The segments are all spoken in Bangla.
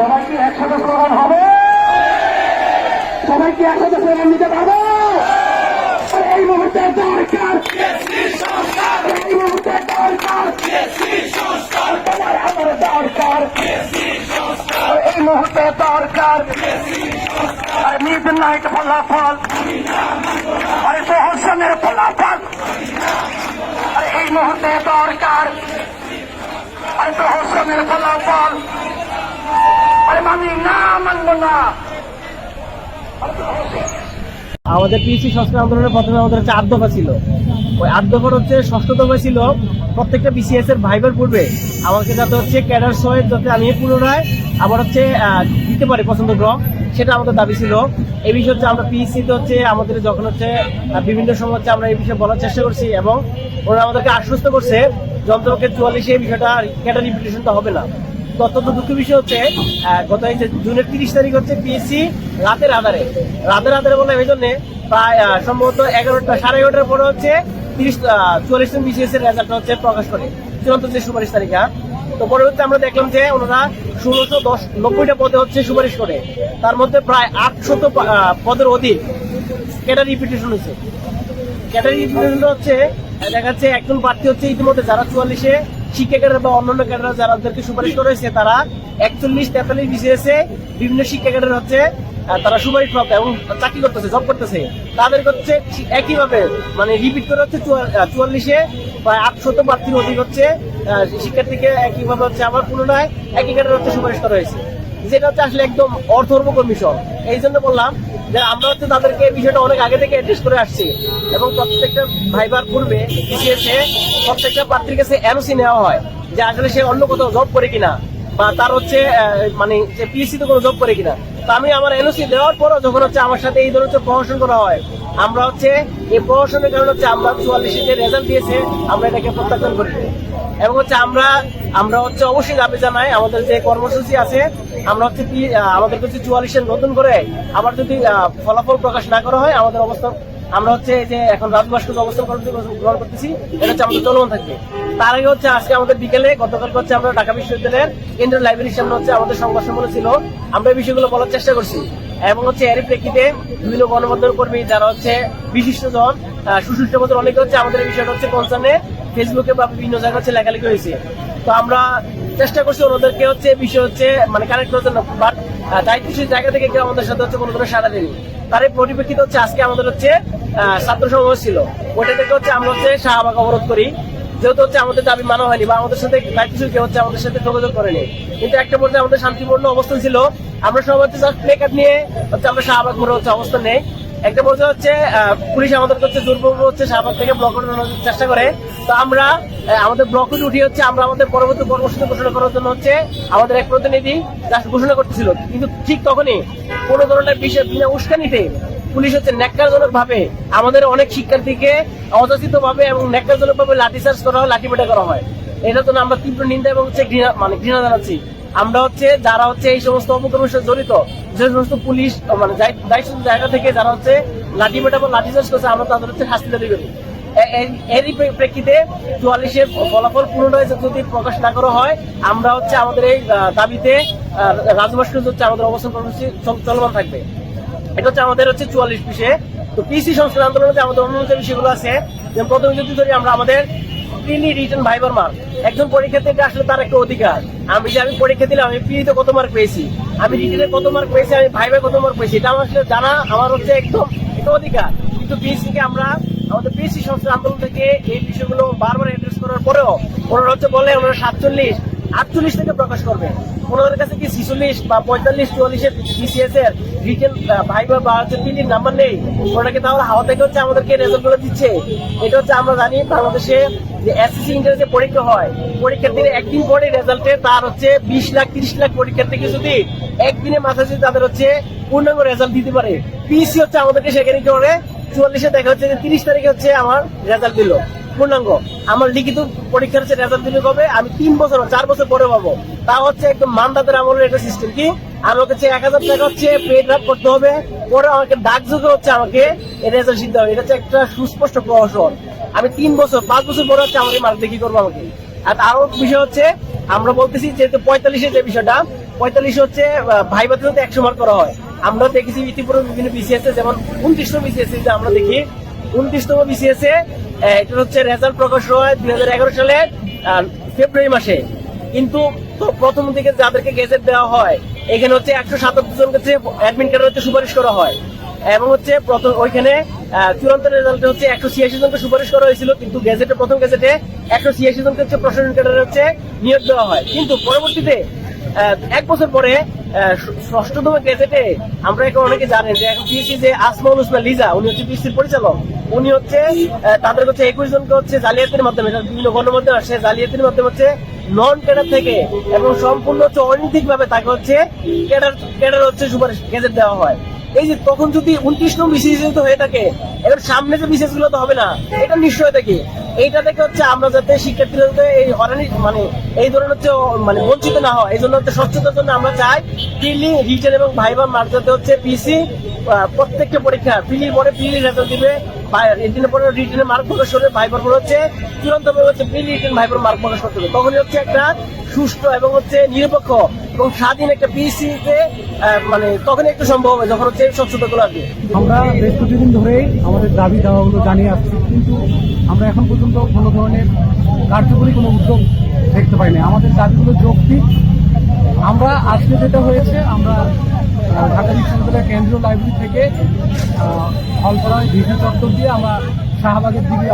সবাই একসাথে স্লোগান হবে। সবাই একসাথে স্লোগান দিতে পারব? এই মুহূর্তে দরকার। এই মুহূর্তে দরকার। আমার দরকার। এই মুহূর্তে দরকার। মিড নাইট ফলাফল। আরে প্রহসনের ফলাফল। আর এই মুহূর্তে দরকার। আরে প্রহসনের ফলাফল। মানি না না। আমাদের আন্দোলনের প্রথমে আমাদের হচ্ছে আট দফা ছিল। ওই আট দফার হচ্ছে ষষ্ঠ দফা ছিল। প্রত্যেকটা বিসিএস এর ভাইবার পূর্বে আমাকে যাতে হচ্ছে ক্যাডার যাতে আমি পুনরায় আবার হচ্ছে দিতে পারি পছন্দ গ্রহ, সেটা আমাদের দাবি ছিল। এই বিষয়ে হচ্ছে আমরা তে হচ্ছে আমাদের যখন হচ্ছে বিভিন্ন সময় হচ্ছে আমরা এই বিষয়ে বলার চেষ্টা করছি এবং ওরা আমাদেরকে আশ্বস্ত করছে যন্ত্রকে চুয়াল্লিশে এই বিষয়টা ক্যাডার রিপিটেশনটা হবে না। অত্যন্ত দুঃখের বিষয় হচ্ছে গত এই যে জুনের তিরিশ তারিখ হচ্ছে পিএসসি রাতের আধারে। রাতের আধারে বলে এই জন্য প্রায় সম্ভবত এগারোটা, সাড়ে এগারোটার পরে হচ্ছে তিরিশ চুয়াল্লিশ জন বিসিএস এর রেজাল্ট হচ্ছে প্রকাশ করে, চূড়ান্ত যে সুপারিশ তালিকা তো পরবর্তীতে আমরা দেখলাম যে ওনারা ষোলোশো দশ, নব্বইটা পদে হচ্ছে সুপারিশ করে। তার মধ্যে প্রায় আটশত পদের অধিক ক্যাডার রিপিটেশন হয়েছে। ক্যাডার রিপিটেশন হচ্ছে, দেখা যাচ্ছে একজন প্রার্থী হচ্ছে ইতিমধ্যে যারা চুয়াল্লিশে শিক্ষা বা অন্যান্য ক্যাডার যারা সুপারিশ করেছে তারা একচল্লিশ তেতাল্লিশ বিসিএস বিভিন্ন শিক্ষা ক্যাডার হচ্ছে তারা সুপারিশ প্রাপ্ত এবং চাকরি করতেছে জব করতেছে। তাদের হচ্ছে একইভাবে মানে রিপিট করে হচ্ছে চুয়াল্লিশে প্রায় আটশত প্রার্থীর অধিক হচ্ছে শিক্ষার্থীকে একইভাবে হচ্ছে আবার পুনরায় একই ক্যাডার হচ্ছে সুপারিশ করা হয়েছে। যেটা হচ্ছে আসলে একদম অর্থর্ব কমিশন এই জন্য বললাম যে আমরা হচ্ছে তাদেরকে এই বিষয়টা অনেক আগে থেকে অ্যাড্রেস করে আসছি এবং প্রত্যেকটা ভাইবার পূর্বে বিসিএসে প্রত্যেকটা প্রার্থীর কাছে এনওসি নেওয়া হয় যে আসলে সে অন্য কোথাও জব করে কিনা। বা তার হচ্ছে মানে যে পিএসসি তে কোনো জব করে কিনা। তো আমি আমার এনওসি দেওয়ার পরও যখন হচ্ছে আমার সাথে এই ধরনের প্রহসন করা হয়, আমরা হচ্ছে এই প্রহসনের কারণে হচ্ছে আমরা চুয়াল্লিশে যে রেজাল্ট দিয়েছে, আমরা এটাকে প্রত্যাখ্যান করি। এবং হচ্ছে আমরা আমরা হচ্ছে অবশ্যই দাবি জানাই, আমাদের যে কর্মসূচি আছে, আমরা হচ্ছে আমাদের হচ্ছে চুয়াল্লিশের নতুন করে আবার যদি ফলাফল প্রকাশ না করা হয়, আমাদের অবস্থা আমরা হচ্ছে যে এখন রাজভাস্কর অবস্থান কর্মসূচি গ্রহণ করতেছি, এটা হচ্ছে আমাদের চলমান থাকবে। তার আগে হচ্ছে আজকে আমাদের বিকেলে গতকাল হচ্ছে আমরা ঢাকা বিশ্ববিদ্যালয়ের কেন্দ্রীয় লাইব্রেরির সামনে হচ্ছে আমাদের সংবাদ সম্মেলন ছিল। আমরা এই বিষয়গুলো বলার চেষ্টা করছি। এবং হচ্ছে এর প্রেক্ষিতে বিভিন্ন গণমাধ্যম কর্মী যারা হচ্ছে বিশিষ্টজন সুশিষ্ট মতো অনেকে হচ্ছে আমাদের এই বিষয়টা হচ্ছে কনসার্নে ফেসবুকে বা বিভিন্ন জায়গায় হচ্ছে লেখালেখি হয়েছে। তো আমরা চেষ্টা করছি ওনাদেরকে হচ্ছে বিষয় হচ্ছে মানে কানেক্ট করার জন্য। বাট দায়িত্বশীল জায়গা থেকে কেউ আমাদের সাথে হচ্ছে কোনো ধরনের সাড়া দেয়নি। তার এই পরিপ্রেক্ষিতে হচ্ছে আজকে আমাদের হচ্ছে ছাত্র সমাবেশ ছিল। ওটা থেকে হচ্ছে আমরা হচ্ছে শাহবাগ অবরোধ করি। যেহেতু হচ্ছে আমাদের দাবি মানা হয়নি বা আমাদের সাথে দায়িত্বশীল কেউ হচ্ছে আমাদের সাথে যোগাযোগ করেনি। কিন্তু একটা পর্যায়ে আমাদের শান্তিপূর্ণ অবস্থান ছিল। আমরা সবাই হচ্ছে জাস্ট প্লে কার্ড নিয়ে হচ্ছে আমরা শাহবাগ মোড়ে হচ্ছে অবস্থান নেই। একটা পর্যায়ে হচ্ছে পুলিশ আমাদের হচ্ছে দুর্বল হচ্ছে শাহবাগ থেকে ব্লক চেষ্টা করে। তো আমরা আমাদের ব্লক উঠিয়ে হচ্ছে, আমরা আমাদের পরবর্তী কর্মসূচি ঘোষণা করার জন্য হচ্ছে, আমাদের এক প্রতিনিধি ঘোষণা করতেছিল। কিন্তু ঠিক তখনই কোনো ধরনের বিষয় বিনা উস্কানিতে পুলিশ হচ্ছে ন্যাক্কারজনক ভাবে আমাদের অনেক শিক্ষার্থীকে অযাচিত ভাবে এবং ন্যাক্কারজনক ভাবে লাঠিচার্জ করা হয় লাঠিপেটা করা হয়। এটার জন্য আমরা তীব্র নিন্দা এবং হচ্ছে ঘৃণা মানে ঘৃণা জানাচ্ছি। আমরা হচ্ছে, যারা হচ্ছে এই সমস্ত অপকর্মের সাথে জড়িত, যে সমস্ত পুলিশ মানে দায়িত্ব জায়গা থেকে যারা হচ্ছে লাঠিপেটা বা লাঠিচার্জ করছে, আমরা তাদের হচ্ছে শাস্তি দাবি করি। এরই প্রেক্ষিতে চুয়াল্লিশের ফলাফল পুনরায় যদি প্রকাশ না করা হয়, আমরা হচ্ছে আমাদের এই দাবিতে রাজভাস্কর হচ্ছে আমাদের অবস্থান কর্মসূচি চলমান থাকবে। এটা হচ্ছে আমাদের হচ্ছে চুয়াল্লিশ বিষয়ে তো পিসি সংস্কার আন্দোলনে আমাদের অন্য যে বিষয়গুলো আছে, যেমন প্রথমে যদি ধরি আমরা আমাদের প্রিলি রিটার্ন ভাইবার মার্ক একজন আসলে তার একটা অধিকার। আমি যে আমি পরীক্ষা দিলাম আমি কত মার্ক পেয়েছি? আমি রিটার্নে কত মার্ক পেয়েছি আমি ভাইবে কত মার্ক পেয়েছি এটা আমার আসলে জানা আমার হচ্ছে একদম একটা অধিকার। কিন্তু পিএসসি কে আমরা আমাদের পিএসসি সংস্কার আন্দোলন থেকে এই বিষয়গুলো বারবার অ্যাড্রেস করার পরেও ওনারা হচ্ছে বলে ওনারা সাতচল্লিশ আটচল্লিশ থেকে প্রকাশ করবে। ওনাদের কাছে কি ছিচল্লিশ বা পঁয়তাল্লিশ চুয়াল্লিশের বিসিএস এর ভাইবা বা হচ্ছে নাম্বার নেই ওনাকে তাহলে হাওয়া থেকে হচ্ছে আমাদেরকে রেজাল্টগুলো দিচ্ছে। এটা হচ্ছে আমরা জানি বাংলাদেশে যে এসএসসি ইন্টার যে পরীক্ষা হয় পরীক্ষার্থীর একদিন পরে রেজাল্টে তার হচ্ছে বিশ লাখ, তিরিশ লাখ পরীক্ষার্থীকে যদি একদিনে মাথায় যদি তাদের হচ্ছে পূর্ণাঙ্গ রেজাল্ট দিতে পারে। পিসি হচ্ছে আমাদেরকে সেখানে কি করে? চুয়াল্লিশে দেখা হচ্ছে যে তিরিশ তারিখে হচ্ছে আমার রেজাল্ট দিল, পূর্ণাঙ্গ। আমার লিখিত পরীক্ষার হচ্ছে রেজাল্ট দিলে কবে? আমি তিন বছর, চার বছর পরে পাবো। তা হচ্ছে একদম মানদাতের আমলের একটা সিস্টেম কি? আমার কাছে এক হাজার টাকা হচ্ছে পেড রাপ করতে হবে। পরে আমাকে ডাক যুগে হচ্ছে আমাকে রেজাল্ট দিতে হবে। এটা হচ্ছে একটা সুস্পষ্ট প্রহসন আমি তিন বছর, পাঁচ বছর পরে হচ্ছে আমাকে মার্ক দেখি করব আমাকে? আর আরও বিষয় হচ্ছে, আমরা বলতেছি যেহেতু পঁয়তাল্লিশের যে বিষয়টা, পঁয়তাল্লিশে হচ্ছে ভাইবাতে হতে একশো মার্ক করা হয়। আমরা দেখেছি ইতিপূর্বে বিভিন্ন বিসিএস যেমন উনত্রিশতম বিসিএস যে আমরা দেখি, উনত্রিশতম বিসিএস এটা হচ্ছে রেজাল্ট প্রকাশ হয় দুই হাজার এগারো সালে ফেব্রুয়ারি মাসে। কিন্তু প্রথম দিকে যাদেরকে গেজেট দেওয়া হয় এখানে হচ্ছে একশো সাতাত্তর জনকে হচ্ছে অ্যাডমিট কার্ড হচ্ছে সুপারিশ করা হয়। এবং হচ্ছে প্রথম ওইখানে চূড়ান্ত রেজাল্টে হচ্ছে একশো ছিয়াশি জনকে সুপারিশ করা হয়েছিল, কিন্তু গেজেটে প্রথম গেজেটে একশো ছিয়াশি জনকে হচ্ছে প্রশাসন ক্যাডারে হচ্ছে নিয়োগ দেওয়া হয়। কিন্তু পরবর্তীতে এক বছর পরে ষষ্ঠতম গেজেটে আমরা এখন অনেকে জানেন যে এখন পিএসসি যে আসমাউল উসমান লিজা, উনি হচ্ছে পিএসসির পরিচালক। উনি হচ্ছে তাদের হচ্ছে একুশ জনকে হচ্ছে জালিয়াতির মাধ্যমে, বিভিন্ন গণমাধ্যমে আসে, জালিয়াতির মাধ্যমে হচ্ছে নন ক্যাডার থেকে এবং সম্পূর্ণ হচ্ছে অনৈতিক ভাবে তাকে হচ্ছে ক্যাডার ক্যাডার হচ্ছে সুপারিশ গেজেট দেওয়া হয়। এই যে তখন যদি উনত্রিশ নম্বর বিসিএস হয়ে থাকে, এবার সামনে যে বিসিএসগুলো তো হবে না, এটা নিশ্চয় থেকে এইটা থেকে হচ্ছে আমরা যাতে শিক্ষার্থীরা যাতে এই হরানি মানে এই ধরনের হচ্ছে মানে বঞ্চিত না হয়। এই জন্য হচ্ছে স্বচ্ছতার জন্য আমরা চাই রিটেন এবং ভাইবা মার্ক হচ্ছে পিসি প্রত্যেকটা পরীক্ষা পিলির পরে পিলি রেজাল্ট দিবে। রিটেনের পরে রিটেনের মার্ক প্রকাশ করবে ভাইবার পরে হচ্ছে, চূড়ান্ত হচ্ছে প্রি রিটেন ভাইবার মার্ক প্রকাশ করতে হবে। তখনই হচ্ছে একটা সুষ্ঠু এবং হচ্ছে নিরপেক্ষ এবং স্বাধীন একটা পিসি তে মানে তখনই একটু সম্ভব হবে, যখন হচ্ছে স্বচ্ছতা গুলো আসবে। আমরা বেশ কিছুদিন ধরেই আমাদের দাবি দাওয়াগুলো জানিয়ে আসছি, কিন্তু আমরা এখন পর্যন্ত কোনো ধরনের কার্যকরী কোনো উদ্যোগ দেখতে পাইনি। আমাদের দাবিগুলো যৌক্তিক। আমরা আজকে যেটা হয়েছে, আমরা ঢাকা বিশ্ববিদ্যালয়ের কেন্দ্রীয় লাইব্রেরি থেকে হলপাড়ায় ভিসি চত্বর দিয়ে আমরা শাহবাগের দিকে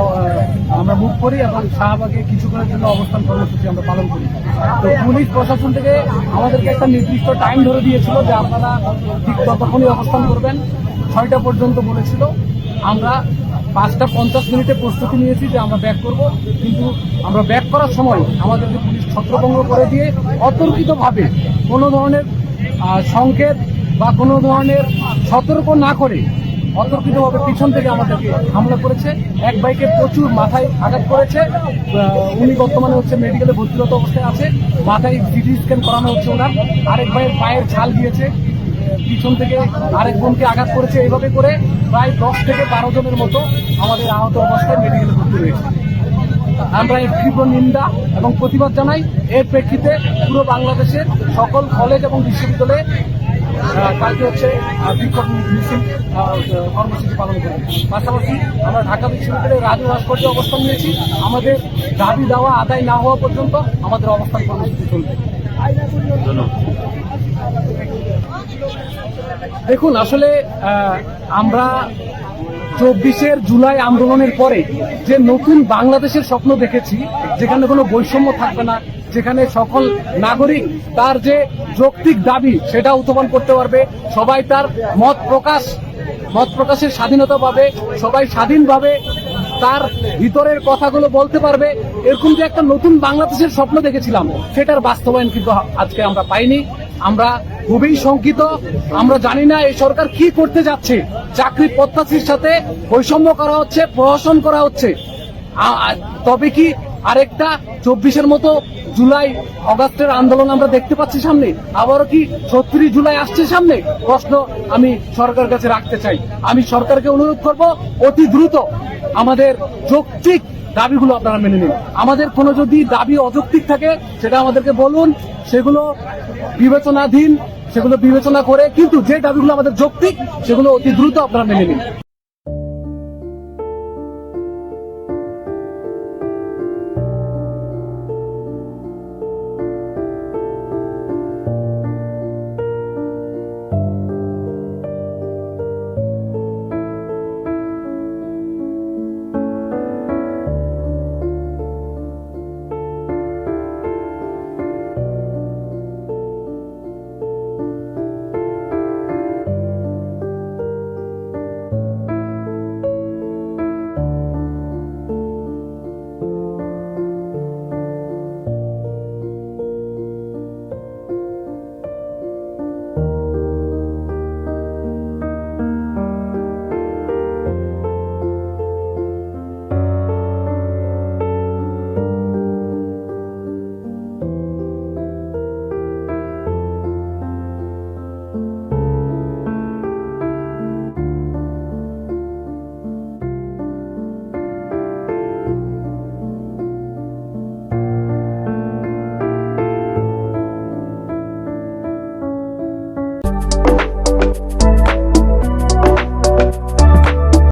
আমরা মুখ করি এবং শাহবাগে কিছুক্ষণের জন্য অবস্থান কর্মসূচি আমরা পালন করি। তো পুলিশ প্রশাসন থেকে আমাদেরকে একটা নির্দিষ্ট টাইম ধরে দিয়েছিল যে আপনারা ঠিক ততক্ষণই অবস্থান করবেন। ছয়টা পর্যন্ত বলেছিল। আমরা পাঁচটা পঞ্চাশ মিনিটে প্রস্তুতি নিয়েছি যে আমরা ব্যাক করব। কিন্তু আমরা ব্যাক করার সময় আমাদেরকে পুলিশ ছত্রভঙ্গ করে দিয়ে অতর্কিতভাবে কোনো ধরনের সংকেত বা কোনো ধরনের সতর্ক না করে অতর্কিতভাবে পিছন থেকে আমাদেরকে হামলা করেছে। এক বাইকে প্রচুর মাথায় আঘাত করেছে। উনি বর্তমানে হচ্ছে মেডিকেলে ভর্তিরত অবস্থায় আছে। মাথায় সিটি স্ক্যান করানো হচ্ছে ওনার। আরেক ভাইয়ের পায়ের ছাল দিয়েছে পিছন থেকে আরেক বোনকে আঘাত করেছে এইভাবে করে প্রায় দশ থেকে বারো জনের মতো আমাদের আহত অবস্থায় মেডিকেলে ভর্তি রয়েছে আমরা এর তীব্র নিন্দা এবং প্রতিবাদ জানাই। এর প্রেক্ষিতে পুরো বাংলাদেশের সকল কলেজ এবং বিশ্ববিদ্যালয়ে কালকে হচ্ছে বিক্ষোভ মিছিল কর্মসূচি পালন করবে। পাশাপাশি আমরা ঢাকা বিশ্ববিদ্যালয়ের রাজু ভাস্কর্যে অবস্থান নিয়েছি। আমাদের দাবি দেওয়া আদায় না হওয়া পর্যন্ত আমাদের অবস্থান কর্মসূচি চলবে। দেখুন, আসলে আমরা চব্বিশের জুলাই আন্দোলনের পরে যে নতুন বাংলাদেশের স্বপ্ন দেখেছি, যেখানে কোনো বৈষম্য থাকবে না যেখানে সকল নাগরিক তার যে যৌক্তিক দাবি সেটা উত্থাপন করতে পারবে, সবাই তার মত প্রকাশ, মত প্রকাশের স্বাধীনতা পাবে, সবাই স্বাধীনভাবে তার ভিতরের কথাগুলো বলতে পারবে। এরকম যে একটা নতুন বাংলাদেশের স্বপ্ন দেখেছিলাম, সেটার বাস্তবায়ন কিন্তু আজকে আমরা পাইনি। আমরা খুবই শঙ্কিত, আমরা জানি না এই সরকার কি করতে যাচ্ছে। চাকরি প্রত্যাশীর সাথে বৈষম্য করা হচ্ছে, প্রহসন করা হচ্ছে। তবে কি আরেকটা চব্বিশের মতো জুলাই অগাস্টের আন্দোলন আমরা দেখতে পাচ্ছি সামনে। আবারও কি ছত্রিশ জুলাই আসছে সামনে? প্রশ্ন আমি সরকার কাছে রাখতে চাই। আমি সরকারকে অনুরোধ করব, অতি দ্রুত আমাদের যৌক্তিক দাবিগুলো আপনারা মেনে নিন। আমাদের কোনো যদি দাবি অযৌক্তিক থাকে, সেটা আমাদেরকে বলুন। সেগুলো বিবেচনাধীন, সেগুলো বিবেচনা করে কিন্তু যে দাবিগুলো আমাদের যৌক্তিক, সেগুলো অতি দ্রুত আপনারা মেনে নিন।